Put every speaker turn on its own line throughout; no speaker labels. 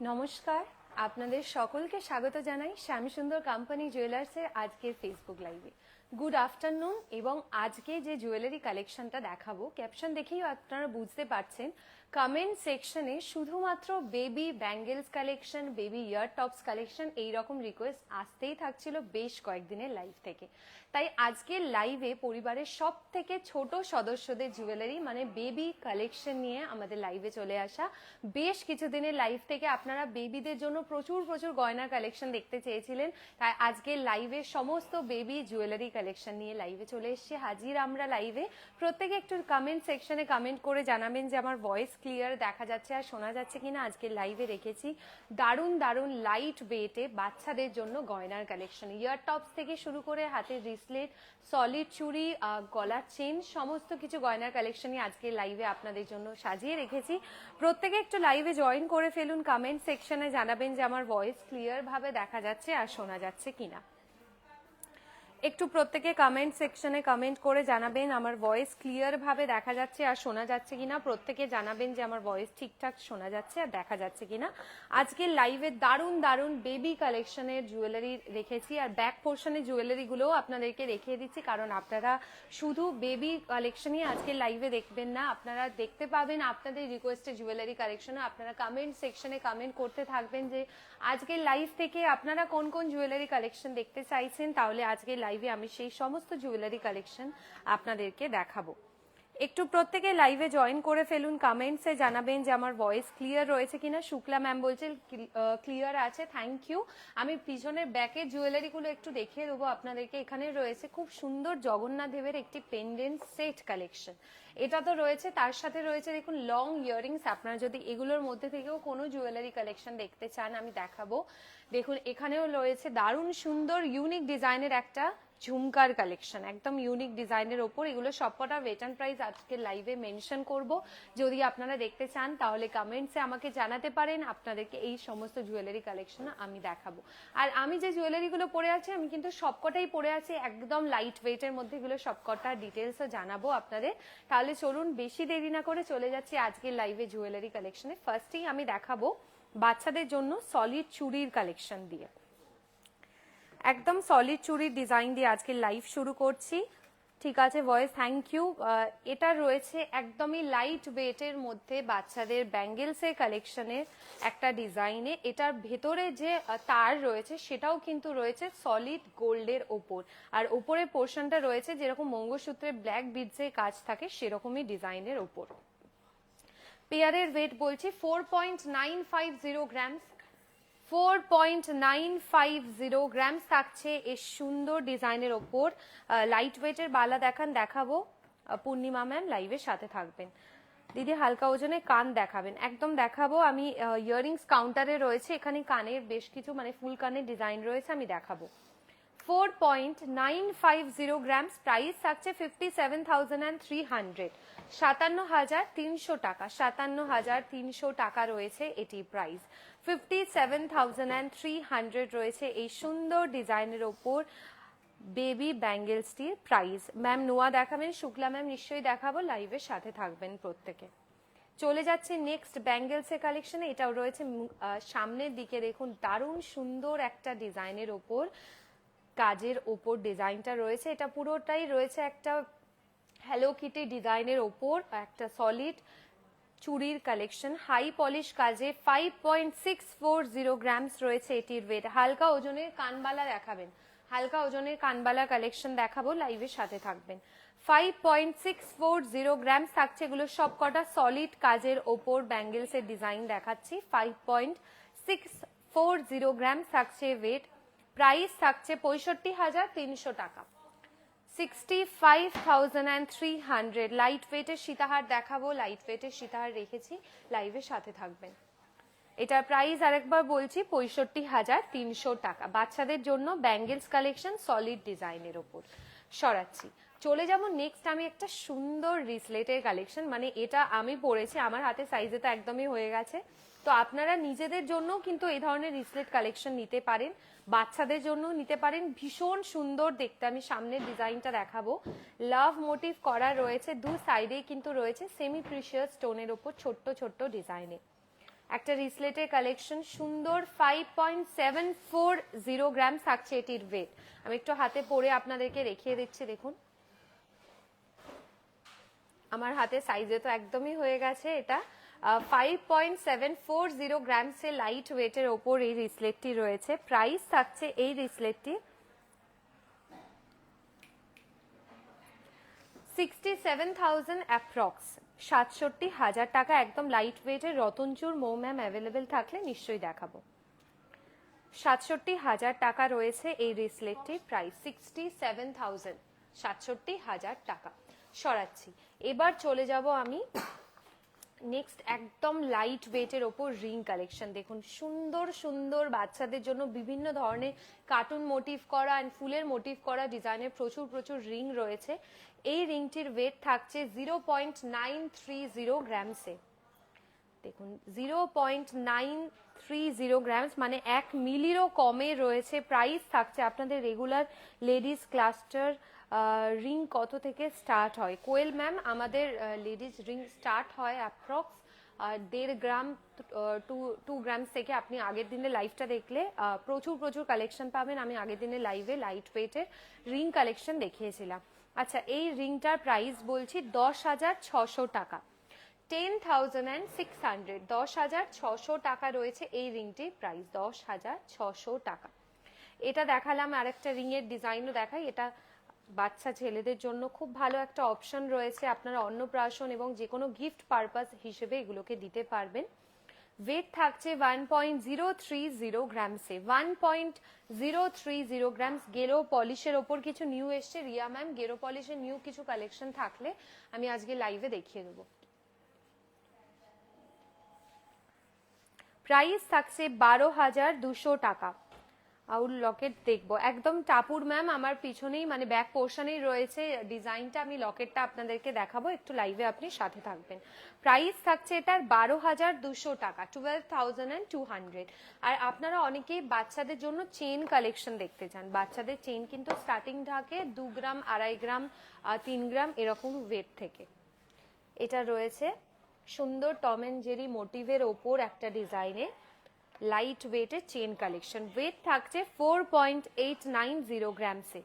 নমস্কার, আপনাদের সকলকে স্বাগত জানাই শ্যামী সুন্দর কোম্পানি জুয়েলার্সের আজকের ফেসবুক লাইভে গুড আফটারনুন এবং আজকে যে জুয়েলারি কালেকশনটা দেখাবো ক্যাপশন দেখেই আপনারা বুঝতে পারছেন কমেন্ট সেকশনে শুধুমাত্র baby bangles collection baby ear tops collection এই রকম রিকোয়েস্ট আসতেই থাকছিল বেশ কয়েকদিনের লাইভ থেকে। তাই আজকের লাইভে পরিবারের সব থেকে ছোট সদস্যদের জুয়েলারি মানে বেবি কালেকশন নিয়ে আমাদের লাইভে চলে আসা। বেশ কিছুদিনের লাইভ থেকে আপনারা বেবিদের জন্য প্রচুর প্রচুর গয়নার কালেকশন দেখতে চেয়েছিলেন। তাই আজকের লাইভে সমস্ত বেবি জুয়েলারি কালেকশন নিয়ে লাইভে চলে এসেছি। হাজির আমরা লাইভে প্রত্যেকে একটু কমেন্ট সেকশনে কমেন্ট করে জানাবেন যে আমার ভয়েস ক্লিয়ার দেখা যাচ্ছে আর শোনা যাচ্ছে কিনা আজকে লাইভে রেখেছি দারুণ দারুণ লাইট ওয়েটে বাচ্চাদের জন্য গয়নার কালেকশন ইয়ার টপস থেকে শুরু করে হাতের রিসলেট সলিড চুড়ি গলার চেন সমস্ত কিছু গয়নার কালেকশনই আজকে লাইভে আপনাদের জন্য সাজিয়ে রেখেছি। প্রত্যেকে একটু লাইভে জয়েন করে ফেলুন কমেন্ট সেকশনে জানাবেন যে আমার ভয়েস ক্লিয়ারভাবে দেখা যাচ্ছে আর শোনা যাচ্ছে কিনা। একটু প্রত্যেকে কমেন্ট সেকশনে কমেন্ট করে জানাবেন, আমার ভয়েস ক্লিয়ার ভাবে দেখা যাচ্ছে আর শোনা যাচ্ছে কিনা। প্রত্যেকে জানাবেন যে আমার ভয়েস ঠিকঠাক শোনা যাচ্ছে আর দেখা যাচ্ছে কিনা। আজকের লাইভে দারুণ দারুণ বেবি কালেকশনের জুয়েলারি রেখেছি আর ব্যাক পোর্শনের জুয়েলারিগুলোও আপনাদেরকে রেখে দিচ্ছি। কারণ আপনারা শুধু বেবি কালেকশনই আজকের লাইভে দেখবেন না, আপনারা দেখতে পাবেন আপনাদের রিকোয়েস্টে জুয়েলারি কালেকশনও আপনারা কমেন্ট সেকশনে কমেন্ট করতে থাকবেন যে আজকের লাইভ থেকে আপনারা কোন কোন জুয়েলারি কালেকশন দেখতে চাইছেন, তাহলে আজকের লাইভে আমি সেই সমস্ত জুয়েলারি কালেকশন আপনাদেরকে দেখাবো। একটু প্রত্যেকে লাইভে জয়েন করে ফেলুন কমেন্টসে জানাবেন যে আমার ভয়েস ক্লিয়ার রয়েছে কিনা। শুক্লা ম্যাম বলছে ক্লিয়ার আছে থ্যাংক ইউ আমি পিছনের ব্যাকের জুয়েলারিগুলো একটু দেখিয়ে দেবো আপনাদেরকে। এখানে রয়েছে খুব সুন্দর জগন্নাথ দেবের একটি পেন্ডেন্ট সেট কালেকশন এটা তো রয়েছে, তার সাথে রয়েছে দেখুন লং ইয়ারিংস আপনারা যদি এগুলোর মধ্যে থেকেও কোনো জুয়েলারি কালেকশন দেখতে চান, আমি দেখাবো। দেখুন, এখানেও রয়েছে দারুণ সুন্দর ইউনিক ডিজাইনের একটা ঝুমকার কালেকশন একদম ইউনিক ডিজাইনের ওপর এগুলো সবকটা অ্যান্ড প্রাইস আজকে লাইভে মেনশন করব। যদি আপনারা দেখতে চান, তাহলে কমেন্টসে আমাকে জানাতে পারেন। আপনাদেরকে এই সমস্ত জুয়েলারি কালেকশন আমি দেখাবো। আর আমি যে জুয়েলারিগুলো পরে আছি, আমি কিন্তু সবকটাই পরে আছি। একদম লাইট ওয়েটের মধ্যে এগুলো সবকটা ডিটেলসও জানাব আপনাদের। তাহলে চলুন, বেশি দেরি না করে চলে যাচ্ছি আজকের লাইভে জুয়েলারি কালেকশনে ফার্স্টেই আমি দেখাবো বাচ্চাদের জন্য সলিড চুড়ির কালেকশন দিয়ে। একদম সলিড চুরির ডিজাইন দিয়ে আজকে লাইভ শুরু করছি। ঠিক আছে ভয়েস থ্যাংক ইউ এটা রয়েছে একদমই লাইট ওয়েটের মধ্যে বাচ্চাদের ব্যাঙ্গেলসের কালেকশনের একটা ডিজাইনে এটার ভেতরে যে তার রয়েছে, সেটাও কিন্তু রয়েছে সলিড গোল্ডের ওপর। আর ওপরের পোর্শনটা রয়েছে, যেরকম মঙ্গলসূত্রে ব্ল্যাক বিডসের কাজ থাকে, সেরকমই ডিজাইনের ওপর। পেয়ারের ওয়েট বলছি four point nine five zero grams four point nine five zero grams থাকছে এই সুন্দর ডিজাইনের ওপর। লাইট ওয়েটের বালা দেখান, দেখাবো। পূর্ণিমা ম্যাম লাইভের সাথে থাকবেন। দিদি হালকা ওজনে কান দেখাবেন। একদম দেখাবো, আমি ইয়ারিংস কাউন্টারে রয়েছে, এখানে কানের বেশ কিছু মানে ফুল কানের ডিজাইন রয়েছে, আমি দেখাবো। Four point nine five zero grams price থাকছে fifty seven thousand and three hundred. সাতান্ন হাজার তিনশো টাকা সাতান্ন হাজার তিনশো টাকা রয়েছে এটি price. Fifty seven thousand and three hundred রয়েছে এই সুন্দর ডিজাইনের ওপর বেবি ব্যাঙ্গেলসটির প্রাইস। ম্যাম, নোয়া দেখাবেন, শুক্লা ম্যাম নিশ্চয়ই দেখাবো, লাইভের সাথে থাকবেন প্রত্যেকে। চলে যাচ্ছে নেক্সট ব্যাঙ্গেলসের কালেকশনে, এটাও রয়েছে সামনের দিকে দেখুন, দারুণ সুন্দর একটা ডিজাইনের ওপর কাজের ওপর ডিজাইনটা রয়েছে। এটা পুরোটাই রয়েছে একটা হ্যালো কিটি ডিজাইনের ওপর, একটা সলিড চুরির কালেকশন হাই পলিশ কাজে five point six four zero grams রয়েছে এটির ওয়েট হালকা ওজনের কানবালা দেখাবেন। হালকা ওজনের কানবালা কালেকশন দেখাবো লাইভের সাথে থাকবেন। Five point six four zero grams থাকছে এগুলো সব কটা সলিড কাজের ওপর ব্যাঙ্গেলসের ডিজাইন দেখাচ্ছি। Five point six four zero grams থাকছে ওয়েট প্রাইস থাকছে পঁয়ষট্টি হাজার তিনশো টাকা। Sixty five thousand and three hundred light ওয়েটের সীতাহার দেখাবো লাইট ওয়েটের সীতাহার রেখেছি লাইভের সাথে থাকবেন। এটার প্রাইস আরেকবার বলছি, পঁয়ষট্টি হাজার তিনশো টাকা। বাচ্চাদের জন্য ব্যাঙ্গেলস কালেকশন সলিড ডিজাইনের ওপর। সরাচ্ছি। চলে যাব নেক্সট আমি একটা সুন্দর রিসলেটের কালেকশন মানে এটা আমি পরেছি, আমার হাতে সাইজে তো একদমই হয়ে গেছে। তো আপনারা নিজেদের জন্য কিন্তু এই ধরনের রিসলেট কালেকশন নিতে পারেন, বাচ্চাদের জন্য নিতে পারেন। ভীষণ সুন্দর দেখতে আমি সামনের ডিজাইনটা দেখাবো। লাভ মোটিভ করা রয়েছে, দু সাইডেই কিন্তু রয়েছে সেমি প্রিশিয়াস স্টোনের ওপর ছোট্ট ছোট্ট ডিজাইনে। একটা রিসলেটের কালেকশন সুন্দর five point seven four zero gram থাকছে এটির ওয়েট আমি একটু হাতে পরে আপনাদেরকে দেখিয়ে দিচ্ছি, দেখুন। আমার হাতে সাইজে তো একদমই হয়ে গেছে এটা। Five point seven four zero গ্রামসের light ওয়েটের ওপর এই রিসলেটটি রয়েছে। প্রাইস থাকছে এই রিসলেটটি সিক্সটি সেভেন থাউজেন্ড অ্যাপ্রক্স সাতষট্টি হাজার টাকা। একদম লাইট ওয়েটের রতনচুর মৌ ম্যাম অ্যাভেলেবেল থাকলে নিশ্চয়ই দেখাবো। সাতষট্টি হাজার টাকা রয়েছে এই রিসলেটটির প্রাইস সিক্সটি সেভেন থাউজেন্ড সাতষট্টি হাজার টাকা। সরাচ্ছি। এবার চলে যাব আমি নেক্সট একদম লাইট ওয়েটের ওপর রিং কালেকশন দেখুন, সুন্দর সুন্দর বাচ্চাদের জন্য বিভিন্ন ধরনের কার্টুন মোটিভ করা অ্যান্ড ফুলের মোটিভ করা ডিজাইনের প্রচুর প্রচুর রিং রয়েছে। এই রিংটির ওয়েট থাকছে zero point nine three zero গ্রামসে দেখুন zero point nine three zero grams মানে এক মিলিরও কমে রয়েছে। প্রাইস থাকছে আপনাদের রেগুলার লেডিস ক্লাস্টার রিং কত থেকে স্টার্ট হয়? কোয়েল ম্যাম, আমাদের লেডিস রিং স্টার্ট হয় অ্যাপ্রক্স দেড় গ্রাম টু টু গ্রামস থেকে আপনি আগের দিনে লাইভটা দেখলে প্রচুর প্রচুর কালেকশন পাবেন। আমি আগের দিনে লাইভে লাইট ওয়েটের রিং কালেকশন দেখিয়েছিলাম। আচ্ছা এই রিংটার প্রাইস বলছি দশ হাজার ছশো টাকা। Ten thousand and six hundred দশ হাজার ছশো টাকা রয়েছে এই রিংটির প্রাইস দশ হাজার ছশো টাকা। এটা দেখালাম আরেকটা রিং এর ডিজাইনও দেখাই। এটা বাচ্চা ছেলেদের জন্য খুব ভালো একটা অপশন রয়েছে। আপনারা অন্নপ্রাশন এবং যে কোনো গিফট পারপাস হিসেবে এগুলোকে দিতে পারবেন। ওয়েট থাকছে one point zero three zero গ্রামসে one point zero three zero grams গেরো পলিশের ওপর কিছু নিউ এসছে। রিয়া ম্যাম গেরো পলিশের নিউ কিছু কালেকশন থাকলে আমি আজকে লাইভে দেখিয়ে দেবো। প্রাইস থাকছে বারো হাজার দুশো টাকা। আউল লকেট দেখব। একদম টাপুর ম্যাম, আমার পিছনেই মানে ব্যাক পোর্শনেই রয়েছে ডিজাইনটা আমি লকেটটা আপনাদেরকে দেখাবো। একটু লাইভে আপনি সাথে থাকবেন। প্রাইস থাকছে এটার বারো হাজার দুশো টাকা twelve thousand and two hundred আর আপনারা অনেকেই বাচ্চাদের জন্য চেন কালেকশন দেখতে চান। বাচ্চাদের চেন কিন্তু স্টার্টিং থাকে দু গ্রাম, আড়াই গ্রাম তিন গ্রাম, এরকম ওয়েট থেকে। এটা রয়েছে সুন্দর টম এন্ড জেরি মোটিভের ওপর একটা ডিজাইনে লাইট ওয়েটের চেন কালেকশন ওয়েট থাকছে four point eight nine zero গ্রামসে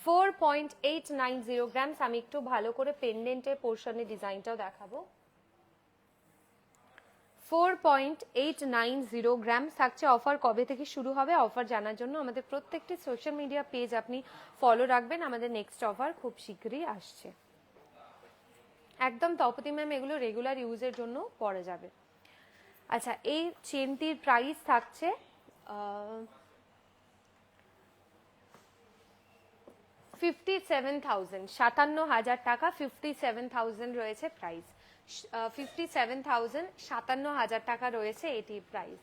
four point eight nine zero grams আমি একটু ভালো করে পেন্ডেন্টের পোর্শনের ডিজাইনটাও দেখাবো। Four point eight nine zero gram থাকছে। অফার কবে থেকে শুরু হবে? অফার জানার জন্য আমাদের প্রত্যেকটি সোশ্যাল মিডিয়া পেজ আপনি ফলো রাখবেন। আমাদের নেক্সট অফার খুব শীঘ্রই আসছে। একদম তপতি ম্যাম এগুলো রেগুলার ইউজের জন্য পড়ে যাবে। আচ্ছা এই চেনটির প্রাইস থাকছে ফিফটি সেভেন থাউজেন্ড সাতান্ন হাজার টাকা ফিফটি সেভেন থাউজেন্ড রয়েছে প্রাইস ফিফটি সেভেন থাউজেন্ড সাতান্ন হাজার টাকা রয়েছে এটির প্রাইস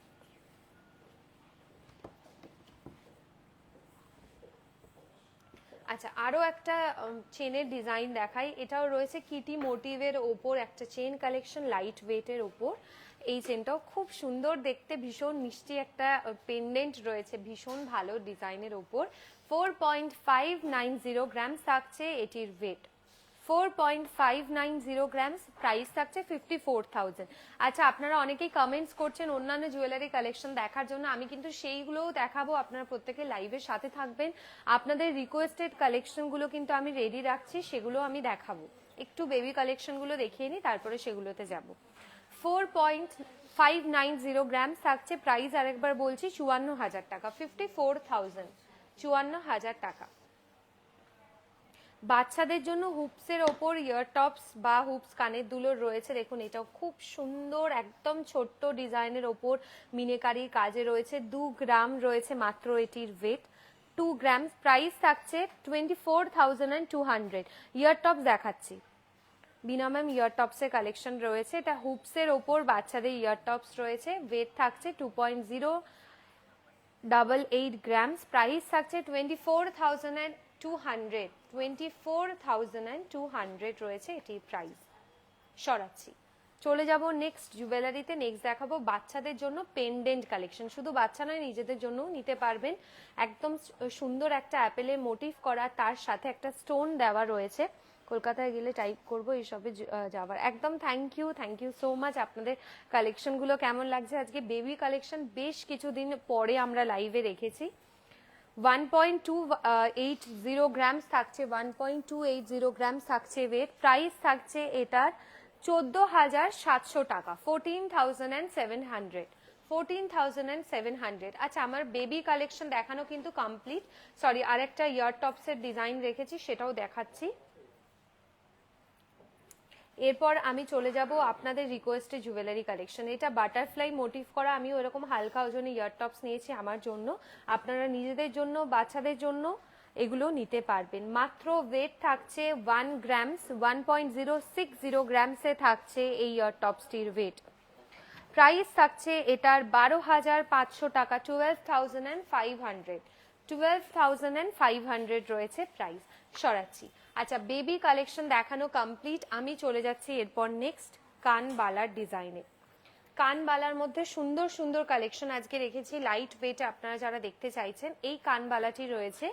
আচ্ছা আরও একটা চেনের ডিজাইন দেখাই। এটাও রয়েছে কিটি মোটিভের ওপর, একটা চেন কালেকশন লাইট ওয়েটের ওপর। এই চেনটাও খুব সুন্দর দেখতে, ভীষণ মিষ্টি একটা পেন্ডেন্ট রয়েছে, ভীষণ ভালো ডিজাইনের ওপর। Four point five nine zero gram থাকছে এটির weight four point five nine zero grams price থাকছে ফিফটি ফোর থাউজেন্ড আচ্ছা আপনারা অনেকেই কমেন্টস করছেন অন্যান্য জুয়েলারি কালেকশন দেখার জন্য। আমি কিন্তু সেইগুলোও দেখাবো, আপনারা প্রত্যেকে লাইভের সাথে থাকবেন। আপনাদের রিকোয়েস্টেড কালেকশনগুলো কিন্তু আমি রেডি রাখছি, সেগুলো আমি দেখাবো। একটু বেবি কালেকশনগুলো দেখিয়ে নিই, তারপরে সেগুলোতে যাব। Four point five nine zero grams থাকছে প্রাইস, আরেকবার বলছি চুয়ান্ন হাজার টাকা, ফিফটি ফোর থাউজেন্ড, চুয়ান্ন হাজার টাকা। বাচ্চাদের জন্য হুপসের ওপর ইয়ার টপস বা হুপস কানের দুলোর রয়েছে, দেখুন এটাও খুব সুন্দর, একদম ছোট্ট ডিজাইনের ওপর মিনেকারির কাজে রয়েছে, দু গ্রাম রয়েছে মাত্র এটির ওয়েট টু গ্রাম প্রাইস থাকছে twenty four thousand and two hundred ear tops দেখাচ্ছি। বিনা ম্যাম ইয়ার টপসের কালেকশন রয়েছে। এটা হুপসের ওপর বাচ্চাদের ইয়ার টপস রয়েছে। ওয়েট থাকছে two point zero double eight grams price থাকছে twenty four thousand and two hundred twenty four thousand and two hundred রয়েছে এটির প্রাইস সরাচ্ছি। চলে যাব নেক্সট জুয়েলারিতে নেক্সট দেখাবো বাচ্চাদের জন্য পেন্ডেন্ট কালেকশন শুধু বাচ্চা নয়, নিজেদের জন্যও নিতে পারবেন। একদম সুন্দর একটা অ্যাপেলের মোটিভ করা। তার সাথে একটা স্টোন দেওয়া রয়েছে। কলকাতায় গেলে টাইপ করব এইসবে য- আহ, যাবার একদম thank you thank you so much আপনাদের কালেকশনগুলো কেমন লাগছে? আজকে বেবি কালেকশন বেশ কিছুদিন পরে আমরা লাইভে রেখেছি। One point two eight zero grams থাকছে one point two eight zero grams থাকছে ওয়েট প্রাইস থাকছে এটার চোদ্দ হাজার সাতশো টাকা fourteen thousand and seven hundred fourteen thousand and seven hundred আচ্ছা আমার বেবি কালেকশন দেখানো কিন্তু কমপ্লিট সরি আরেকটা ইয়ার টপসের ডিজাইন রেখেছি সেটাও দেখাচ্ছি। এরপর আমি চলে যাব আপনাদের রিকোয়েস্টে জুয়েলারি কালেকশন এটা বাটারফ্লাই মোটিভ করা আমি ওরকম হালকা ওজনে ইয়ার টপস নিয়েছি আমার জন্য। আপনারা নিজেদের জন্য, বাচ্চাদের জন্য এগুলো নিতে পারবেন। মাত্র ওয়েট থাকছে one grams one point zero six zero গ্রামসে থাকছে এই ইয়ার টপসটির ওয়েট প্রাইস থাকছে এটার বারো হাজার পাঁচশো টাকা twelve thousand and five hundred twelve thousand and five hundred রয়েছে প্রাইস সরাচ্ছি। আচ্ছা বেবি কালেকশন দেখানো কমপ্লিট আমি চলে যাচ্ছি এরপর নেক্সট কানবালার ডিজাইনে কানবালার মধ্যে সুন্দর সুন্দর কালেকশন আজকে রেখেছি। লাইট ওয়েটে আপনারা যারা দেখতে চাইছেন, এই কানবালাটি রয়েছে।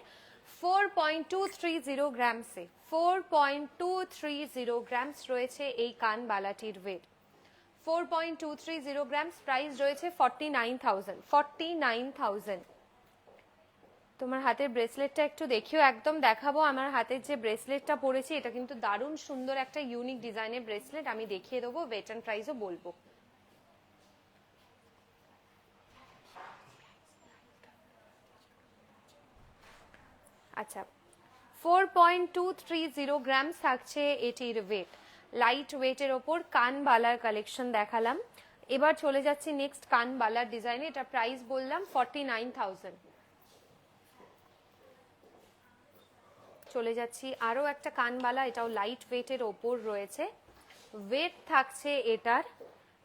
Four point two three zero গ্রামসে four point two three zero grams রয়েছে এই কানবালাটির weight four point two three zero grams price রয়েছে forty nine thousand forty nine thousand তোমার হাতের ব্রেসলেটটা একটু দেখিও, একদম দেখাবো। আমার হাতের যে ব্রেসলেটটা পরেছি, এটা কিন্তু দারুণ সুন্দর একটা ইউনিক ডিজাইনের ব্রেসলেট আমি দেখিয়ে দেবো ওয়েট অ্যান্ড প্রাইসও বলব। আচ্ছা four point two three zero gram থাকছে এটির ওয়েট লাইট ওয়েটের ওপর কানবালার কালেকশন দেখালাম। এবার চলে যাচ্ছি নেক্সট কানবালার ডিজাইনে এটা প্রাইস বললাম ফর্টি নাইন থাউজেন্ড চলে যাচ্ছি। আরও একটা কানবালা, এটাও লাইট ওয়েটের ওপর রয়েছে। ওয়েট থাকছে এটার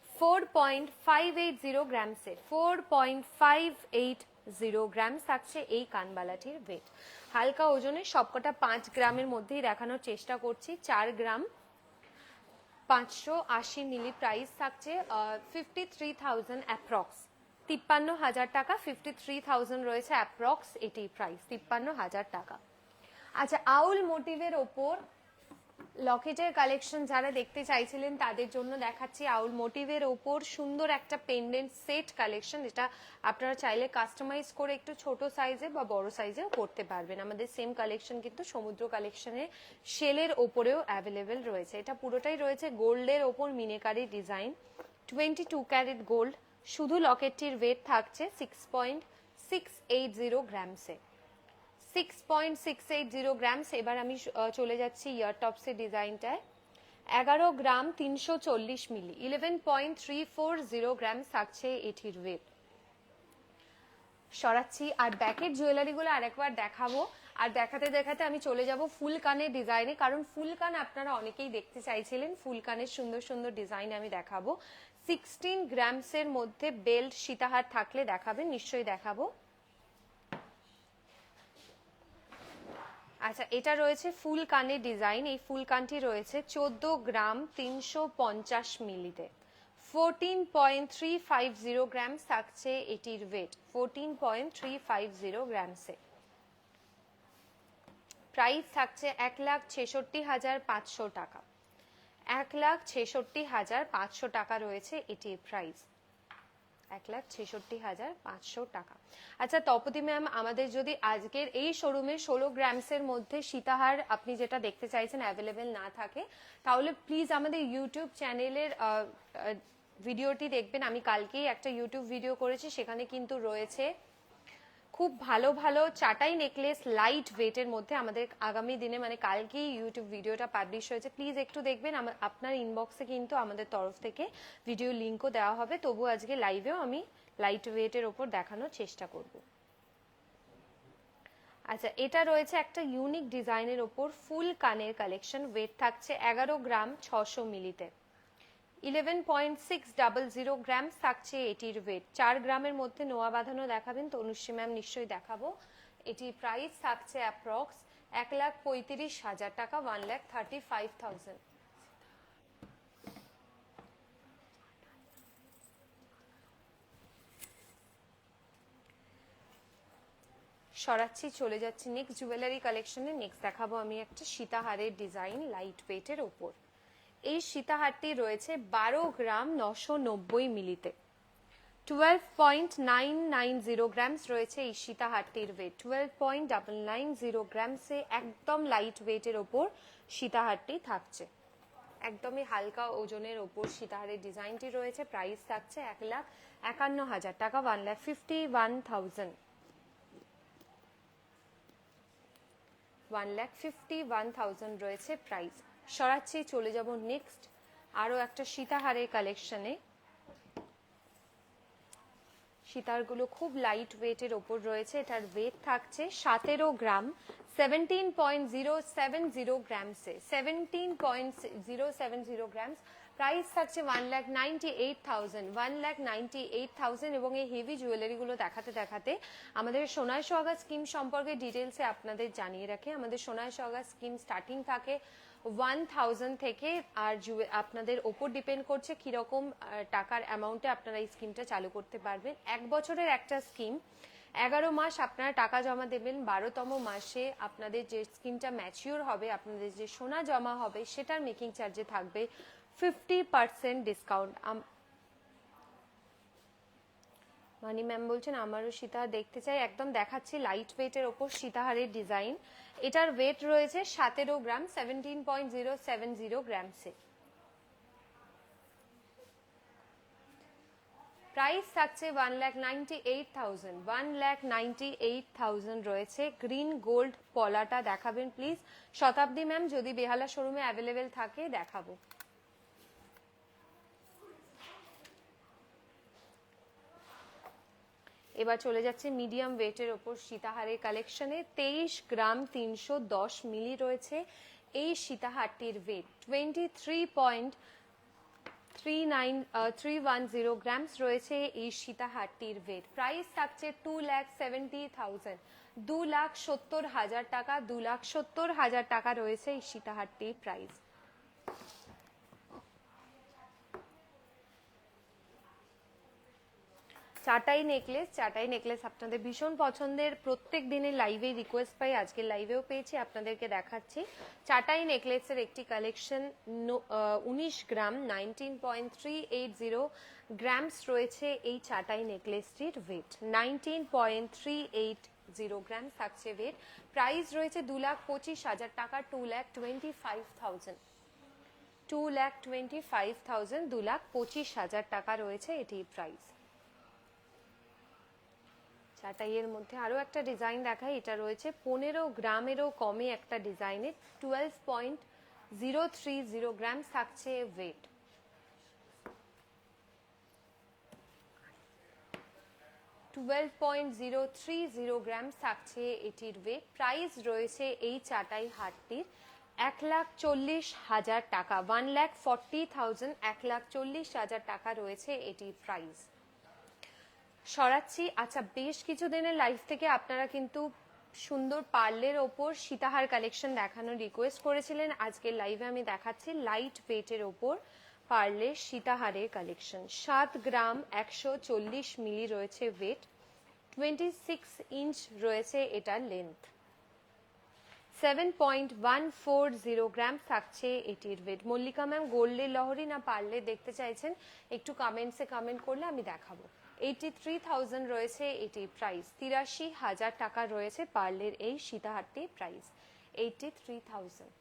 four point five eight zero গ্রামসে four point five eight zero grams থাকছে এই কানবালাটির ওয়েট হালকা ওজনে সবকটা পাঁচ গ্রামের মধ্যেই দেখানোর চেষ্টা করছি। চার গ্রাম পাঁচশো আশি মিলি প্রাইস থাকছে ফিফটি থ্রি থাউজেন্ড অ্যাপ্রক্স তিপ্পান্ন হাজার টাকা ফিফটি থ্রি থাউজেন্ড রয়েছে অ্যাপ্রক্স এটি প্রাইস তিপ্পান্ন হাজার টাকা। আচ্ছা আউল মোটিভের ওপর লকেটের কালেকশন যারা দেখতে চাইছিলেন, তাদের জন্য দেখাচ্ছি আউল মোটিভের ওপর সুন্দর একটা পেন্ডেন্ট সেট কালেকশন যেটা আপনারা চাইলে কাস্টমাইজ করে একটু ছোট সাইজে বা বড় সাইজেও করতে পারবেন। আমাদের সেম কালেকশন কিন্তু সমুদ্র কালেকশনে শেলের ওপরেও অ্যাভেলেবেল রয়েছে। এটা পুরোটাই রয়েছে গোল্ডের ওপর meenakari design twenty two carat gold শুধু লকেটটির ওয়েট থাকছে six point six eight zero গ্রামসে six point six eight zero grams এবার আমি চলে যাচ্ছি ইয়ার টপসের ডিজাইনটায়। এগারো গ্রাম তিনশো চল্লিশ milli eleven point three four zero grams থাকছে এটির ওয়েট সরাচ্ছি, আর ব্যাকের জুয়েলারিগুলো আরেকবার দেখাবো। আর দেখাতে দেখাতে আমি চলে যাব ফুল কানের ডিজাইনে, কারণ ফুল কান আপনারা অনেকেই দেখতে চাইছিলেন ফুল কানের সুন্দর সুন্দর ডিজাইন আমি দেখাবো। সিক্সটিন গ্রামসের মধ্যে বেল্ট, সীতাহার থাকলে দেখাবেন, নিশ্চয়ই দেখাবো। আচ্ছা এটা রয়েছে ফুল কানের ডিজাইন। এই ফুল কানটি রয়েছে চোদ্দ গ্রাম তিনশো পঞ্চাশ মিলিতে। Fourteen point three five zero gram থাকছে এটির weight fourteen point three five zero গ্রামসে price থাকছে এক লাখ ছেষট্টি হাজার পাঁচশো টাকা। এক লাখ ছেষট্টি হাজার পাঁচশো টাকা রয়েছে এটির প্রাইস এক লাখ ছেষট্টি হাজার পাঁচশো টাকা। আচ্ছা তপতি ম্যাম, আমাদের যদি আজকের এই শোরুমে ষোলো গ্রামসের মধ্যে সীতাহার আপনি যেটা দেখতে চাইছেন অ্যাভেলেবেল না থাকে, তাহলে প্লিজ আমাদের ইউটিউব চ্যানেলের ভিডিওটি দেখবেন। আমি কালকেই একটা ইউটিউব ভিডিও করেছি, সেখানে কিন্তু রয়েছে খুব ভালো ভালো চাটাই নেকলেস লাইট ওয়েটের মধ্যে আমাদের আগামী দিনে মানে কালকেই ইউটিউব ভিডিওটা পাবলিশ হয়েছে। প্লিজ একটু দেখবেন আপনার ইনবক্সে কিন্তু আমাদের তরফ থেকে ভিডিও লিঙ্কও দেওয়া হবে। তবু আজকে লাইভেও আমি লাইট ওয়েটের ওপর দেখানোর চেষ্টা করব। আচ্ছা এটা রয়েছে একটা ইউনিক ডিজাইনের ওপর ফুল কানের কালেকশন ওয়েট থাকছে এগারো গ্রাম ছশো মিলিতে eleven point six double zero gram থাকছে এটির ওয়েট চার গ্রামের মধ্যে নোয়া বাঁধানো দেখাবেন তনুশ্রী ম্যাম নিশ্চয়ই দেখাবো। এটির প্রাইস থাকছে অ্যাপ্রক্স এক লাখ পঁয়ত্রিশ হাজার টাকা one lakh thirty five thousand সরাচ্ছি, চলে যাচ্ছি নেক্সট জুয়েলারি কালেকশনে নেক্সট দেখাবো আমি একটা সীতাহারের ডিজাইন লাইট ওয়েটের ওপর। এই সীতাহারটি রয়েছে বারো গ্রাম নশো নব্বই মিলিতে। Twelve point nine nine zero grams রয়েছে এই সীতাহারটির weight twelve point double nine zero গ্রামসে একদম লাইট ওয়েটের ওপর সীতাহারটি থাকছে। একদমই হালকা ওজনের ওপর সীতাহারের ডিজাইনটি রয়েছে। প্রাইস থাকছে এক লাখ একান্ন হাজার টাকা one lakh fifty one thousand one lakh fifty one thousand রয়েছে প্রাইস সরাচ্ছি, চলে যাব নেক্সট আরও একটা সীতাহারের কালেকশনে সীতারগুলো খুব লাইট ওয়েটের ওপর রয়েছে, এটার ওয়েট থাকছে সতেরো gram seventeen point zero seven zero গ্রামসে seventeen point zero seven zero grams price থাকছে one lakh ninety eight thousand one lakh ninety eight thousand এবং এই হেভি জুয়েলারিগুলো দেখাতে দেখাতে আমাদের সোনায় সোহাগা স্কিম সম্পর্কে ডিটেলসে আপনাদের জানিয়ে রাখে। আমাদের সোনায় সোহাগা স্কিম স্টার্টিং থাকে ওয়ান থাউজেন্ড থেকে আর আপনাদের ওপর ডিপেন্ড করছে কীরকম টাকার অ্যামাউন্টে আপনারা এই স্কিমটা চালু করতে পারবেন। এক বছরের একটা স্কিম এগারো মাস আপনারা টাকা জমা দেবেন, বারোতম মাসে আপনাদের যে স্কিমটা ম্যাচিওর হবে, আপনাদের যে সোনা জমা হবে, সেটার মেকিং চার্জে থাকবে fifty percent discount Mani ma'am বলছেন, আমারও সীতাহার দেখতে চাই। একদম দেখাচ্ছি লাইট ওয়েটের ওপর সীতাহারের ডিজাইন এটার ওয়েট রয়েছে সতেরো gram seventeen point zero seven zero গ্রামসে price থাকছে one lakh ninety eight thousand one lakh ninety eight thousand রয়েছে। গ্রিন গোল্ড পলাটা দেখাবেন প্লিজ শতাব্দী ম্যাম, যদি বেহালা শোরুমে অ্যাভেলেবেল থাকে, দেখাবো। এবার চলে যাচ্ছে মিডিয়াম ওয়েটের ওপর সীতাহারের কালেকশনে। তেইশ গ্রাম তিনশো দশ মিলি রয়েছে এই সীতাহারটির weight twenty three point three nine three one zero grams রয়েছে এই সীতাহারটির ওয়েট প্রাইস থাকছে টু ল্যাক সেভেন্টি থাউজেন্ড দু লাখ সত্তর হাজার টাকা, দু লাখ সত্তর হাজার টাকা রয়েছে এই সীতাহারটির প্রাইস চাটাই নেকলেস চাটাই নেকলেস আপনাদের ভীষণ পছন্দের প্রত্যেক দিনের লাইভে রিকোয়েস্ট পাই আজকে লাইভেও পেয়েছি, আপনাদেরকে দেখাচ্ছি। চাটাই নেকলেসের একটি কালেকশন উনিশ gram nineteen point three eight zero grams রয়েছে এই চাটাই নেকলেসটির weight nineteen point three eight zero gram থাকছে ওয়েট প্রাইস রয়েছে দু লাখ পঁচিশ হাজার টাকা two lakh twenty five thousand two lakh twenty five thousand দু লাখ পঁচিশ হাজার টাকা রয়েছে এটির প্রাইস চাটাইয়ের মধ্যে আরও একটা ডিজাইন দেখাই, এটা রয়েছে পনেরো গ্রামেরও কমে একটা ডিজাইনের twelve point zero three zero gram থাকছে weight twelve point zero three zero gram থাকছে এটির ওয়েট প্রাইস রয়েছে এই চাটাই হাটটির এক লাখ চল্লিশ হাজার টাকা। ওয়ান লাখ ফর্টি থাউজেন্ড এক লাখ চল্লিশ হাজার টাকা রয়েছে এটির প্রাইস সরাচ্ছি। আচ্ছা বেশ কিছুদিনের লাইফ থেকে আপনারা কিন্তু সুন্দর পার্লের ওপর সীতাহার কালেকশন দেখানোর রিকোয়েস্ট করেছিলেন। আজকের লাইভে আমি দেখাচ্ছি লাইট ওয়েটের ওপর পার্লের সীতাহারের কালেকশন সাত গ্রাম একশো চল্লিশ মিলি রয়েছে ওয়েট টোয়েন্টি সিক্স ইঞ্চ রয়েছে এটার length seven point one four zero gram থাকছে এটির ওয়েট মল্লিকা ম্যাম গোল্ডের লহরি না পারলে দেখতে চাইছেন? একটু কমেন্টসে কমেন্ট করলে আমি দেখাবো। এইটি থ্রি থাউজেন্ড রয়েছে এটির প্রাইস তিরাশি হাজার টাকা রয়েছে পার্লের এই সীতাহারটির price eighty three thousand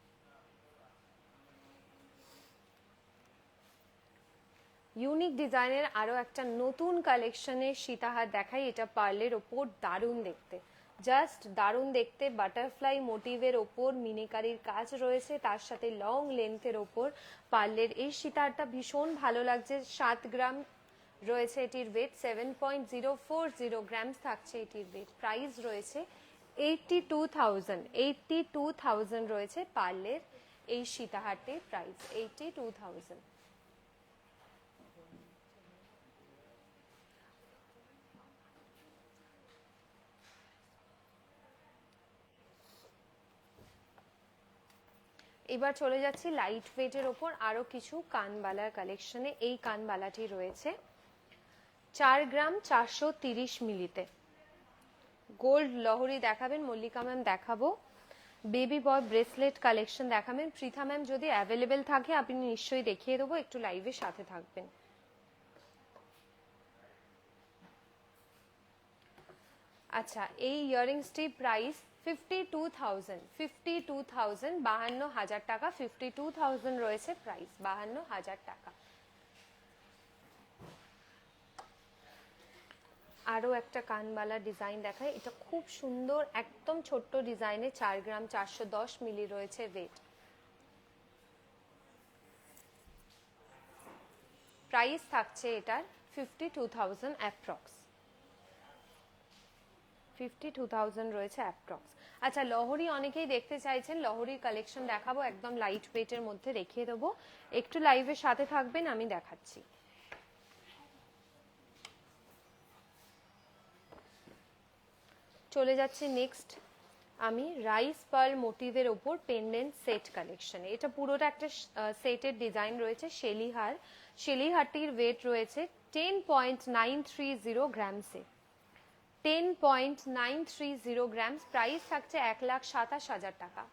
unique ডিজাইনের আরও একটা নতুন কালেকশনের সীতাহার দেখাই। এটা পার্লের ওপর দারুণ দেখতে। জাস্ট দারুণ দেখতে। বাটারফ্লাই মোটিভের ওপর মিনিকারির কাজ রয়েছে। তার সাথে লং লেন্থের ওপর পার্লের এই সীতাহারটা ভীষণ ভালো লাগছে। সাত গ্রাম রয়েছে এটির weight seven point zero four zero grams থাকছে এটির ওয়েট প্রাইস রয়েছে eighty two thousand eighty two thousand রয়েছে পার্লের এই সীতাহারটির প্রাইস এইটটি টু থাউজেন্ড এবার চলে যাচ্ছি লাইট ওয়েটের ওপর। আরও কিছু কানবালার কালেকশনে এই কানবালাটি রয়েছে। চার গ্রাম চারশো তিরিশ মিলিতে। গোল্ড লহরি দেখাবেন, মল্লিকা ম্যাম দেখাবো। বেবি বয় ব্রেসলেট কালেকশন দেখাবেন। পৃথা ম্যাম যদি অ্যাভেলেবেল থাকে, আপনি নিশ্চয়ই দেখিয়ে দেবো, একটু লাইভের সাথে থাকবেন। আচ্ছা এই ইয়ারিংসটি price fifty two thousand fifty two thousand বাহান্ন হাজার টাকা ফিফটি টু থাউজেন্ড রয়েছে প্রাইস বাহান্ন হাজার টাকা। আরও একটা কানবালা ডিজাইন দেখায়। এটা খুব সুন্দর, একদম ছোট্ট ডিজাইনে চার গ্রাম চারশো দশ মিলি রয়েছে ওয়েট প্রাইস থাকছে এটার fifty two thousand approx fifty two thousand রয়েছে অ্যাপ্রক্স আচ্ছা লহরি অনেকেই দেখতে চাইছেন, লহরির কালেকশন দেখাবো, একদম লাইট ওয়েটের মধ্যে রেখে দেবো। একটু লাইভের সাথে থাকবেন, আমি দেখাচ্ছি। চলে যাচ্ছে নেক্সট আমি রাইস পার্ল মোটিভের ওপর পেন্ডেন্ট সেট কালেকশন এটা পুরোটা একটা সেটের ডিজাইন রয়েছে শেলিহার শেলিহারটির ওয়েট রয়েছে ten point nine three zero গ্রামসে ten point nine three zero grams price থাকছে এক লাখ সাতাশ হাজার টাকা।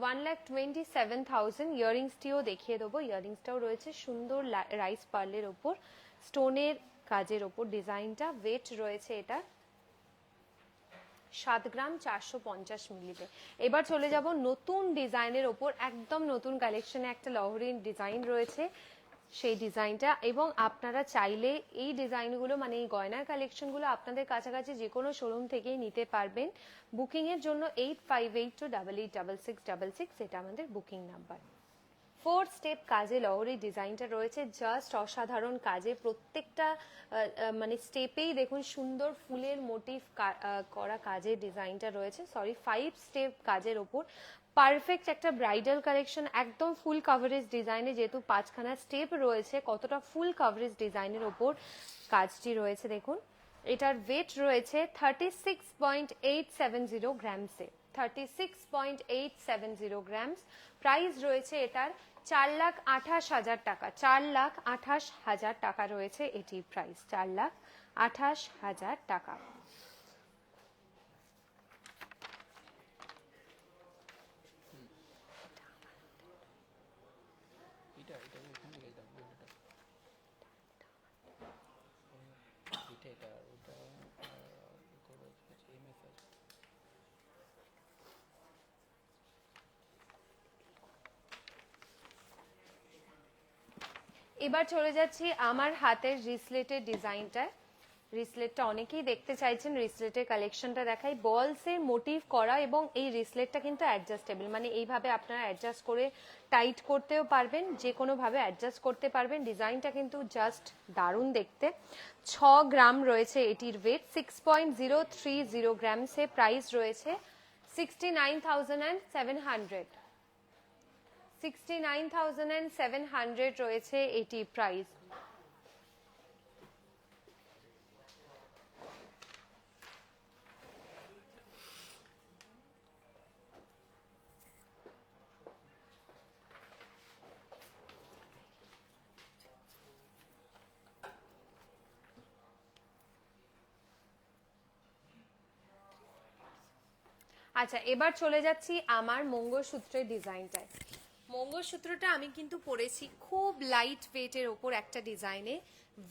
One lakh twenty seven thousand ইয়ারিংসটিও দেখিয়ে দেবো। ইয়ারিংসটাও রয়েছে সুন্দর রাইস পার্লের ওপর। স্টোনের কাজের ওপর ডিজাইনটা ওয়েট রয়েছে এটা। সাত গ্রাম চারশো পঞ্চাশ মিলিতে। এবার চলে যাব নতুন ডিজাইনের ওপর একদম নতুন কালেকশনে একটা লহরির ডিজাইন রয়েছে। সেই ডিজাইনটা এবং আপনারা চাইলে এই ডিজাইনগুলো মানে এই গয়নার কালেকশনগুলো আপনাদের কাছাকাছি যে কোনো শোরুম থেকেই নিতে পারবেন। বুকিংয়ের জন্য eight five eight two double eight double six double six এটা আমাদের বুকিং নাম্বার ফোর স্টেপ কাজে লহরি ডিজাইনটা রয়েছে। জাস্ট অসাধারণ কাজে। প্রত্যেকটা মানে স্টেপেই দেখুন সুন্দর ফুলের মোটিভ করা কাজের ডিজাইনটা রয়েছে। সরি ফাইভ স্টেপ কাজের ওপর। পারফেক্ট একটা ব্রাইডাল কালেকশন একদম ফুল কাভারেজ ডিজাইনে যেহেতু পাঁচখানা স্টেপ রয়েছে, কতটা ফুল কাভারেজ ডিজাইনের ওপর কাজটি রয়েছে দেখুন। এটার ওয়েট রয়েছে thirty six point eight seven zero গ্রামসে thirty six point eight seven zero grams price রয়েছে এটার চার লাখ আঠাশ হাজার টাকা। চার লাখ আঠাশ হাজার টাকা রয়েছে এটির প্রাইস। চার লাখ আঠাশ হাজার টাকা
এটা এটা এখান থেকে এটা এটা এটা এটা আর ওটা করে এই মেসেজ
এবার চলে যাচ্ছি আমার হাতের রিসলেটের ডিজাইনটায়। রিসলেটটা অনেকেই দেখতে চাইছেন, রিসলেটের কালেকশনটা দেখাই। বলসের মোটিভ করা এবং এই রিসলেটটা কিন্তু অ্যাডজাস্টেবল মানে এইভাবে আপনারা অ্যাডজাস্ট করে টাইট করতেও পারবেন যে কোনোভাবে অ্যাডজাস্ট করতে পারবেন। ডিজাইনটা কিন্তু জাস্ট দারুণ দেখতে। ছ গ্রাম রয়েছে এটির weight six point zero three zero গ্রামসে price রয়েছে sixty nine thousand and seven hundred sixty nine thousand and seven hundred রয়েছে এটি প্রাইস আচ্ছা এবার চলে যাচ্ছি আমার মঙ্গলসূত্রের ডিজাইনটায় মঙ্গলসূত্রটা আমি কিন্তু পরেছি খুব লাইট ওয়েটের ওপর একটা ডিজাইনে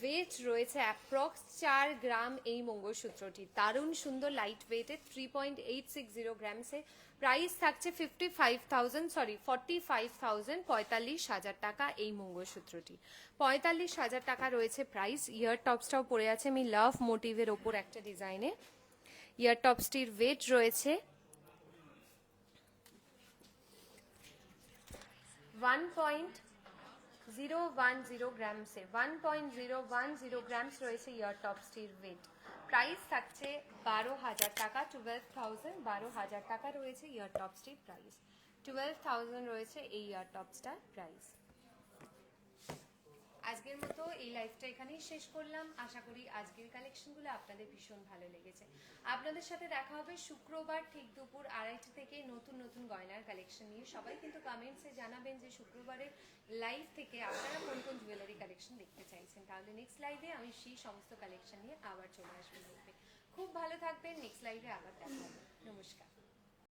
ওয়েট রয়েছে অ্যাপ্রক্স চার গ্রাম এই মঙ্গলসূত্রটি। দারুণ সুন্দর লাইট ওয়েটের three point eight six zero গ্রামসে price থাকছে fifty five thousand sorry forty five thousand পঁয়তাল্লিশ হাজার টাকা এই মঙ্গলসূত্রটি। পঁয়তাল্লিশ হাজার টাকা রয়েছে প্রাইস ইয়ার টপসটাও পড়ে আছে। আমি লাভ মোটিভের ওপর একটা ডিজাইনে ইয়ার টপসটির ওয়েট রয়েছে one point zero one zero গ্রামসে one point zero one zero grams রয়েছে ইয়ার টপসটির ওয়েট প্রাইস থাকছে বারো হাজার টাকা টুয়েলভ থাউজেন্ড বারো হাজার টাকা রয়েছে ইয়ার টপসটির প্রাইস টুয়েলভ থাউজেন্ড রয়েছে এই ইয়ার টপসটার প্রাইস আজকের মতো এই লাইফটা এখানেই শেষ করলাম। আশা করি আজকের কালেকশনগুলো আপনাদের ভীষণ ভালো লেগেছে। আপনাদের সাথে দেখা হবে শুক্রবার ঠিক দুপুর আড়াইটা থেকে নতুন নতুন গয়নার কালেকশন নিয়ে। সবাই কিন্তু কমেন্টসে জানাবেন যে শুক্রবারের লাইভ থেকে আপনারা কোন কোন জুয়েলারি কালেকশন দেখতে চাইছেন। তাহলে নেক্সট লাইভে আমি সেই সমস্ত কালেকশন নিয়ে আবার চলে আসব খুব ভালো থাকবেন। নেক্সট লাইভে আবার দেখা হবে। নমস্কার।